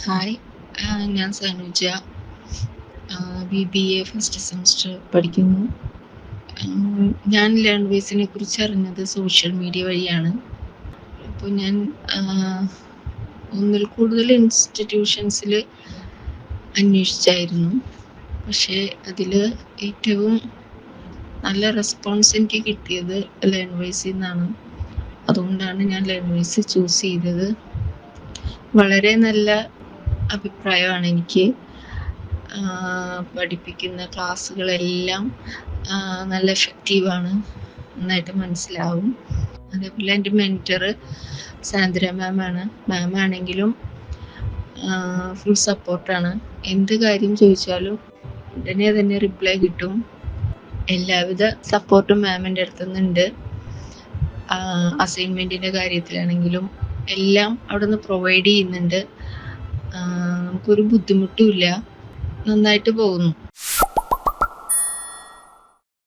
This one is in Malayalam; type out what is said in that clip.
ഹായ് ഞാൻ Sanuja. B B A first semester പഠിക്കുന്നു. ഞാൻ ലേൺ വേസിനെ കുറിച്ച് അറിഞ്ഞത് സോഷ്യൽ മീഡിയ വഴിയാണ്. അപ്പോൾ ഞാൻ ഒന്നിൽ കൂടുതൽ ഇൻസ്റ്റിറ്റ്യൂഷൻസിൽ അന്വേഷിച്ചായിരുന്നു. പക്ഷേ അതിൽ ഏറ്റവും നല്ല റെസ്പോൺസ് എനിക്ക് കിട്ടിയത് ലേൺ വേസിൽ നിന്നാണ്. അതുകൊണ്ടാണ് ഞാൻ ലേൺ വേസ് ചൂസ് ചെയ്തത്. വളരെ നല്ല അഭിപ്രായമാണ് എനിക്ക്. പഠിപ്പിക്കുന്ന ക്ലാസ്സുകളെല്ലാം നല്ല എഫക്റ്റീവാണ് നന്നായിട്ട് മനസ്സിലാവും. അതേപോലെ എന്റെ മെന്റർ സാന്ദ്ര മാം ആണ്. മാം ആണെങ്കിലും ഫുൾ സപ്പോർട്ടാണ് എന്ത് കാര്യം ചോദിച്ചാലും ഉടനെ തന്നെ റിപ്ലൈ കിട്ടും. എല്ലാവിധ സപ്പോർട്ടും മാമിന്റെ അടുത്ത് നിന്നുണ്ട് അസൈൻമെന്റിന്റെ കാര്യത്തിലാണെങ്കിലും എല്ലാം അവിടെ നിന്ന് പ്രൊവൈഡ് ചെയ്യുന്നുണ്ട്. നമുക്കൊരു ബുദ്ധിമുട്ടുമില്ല നന്നായിട്ട് പോകുന്നു.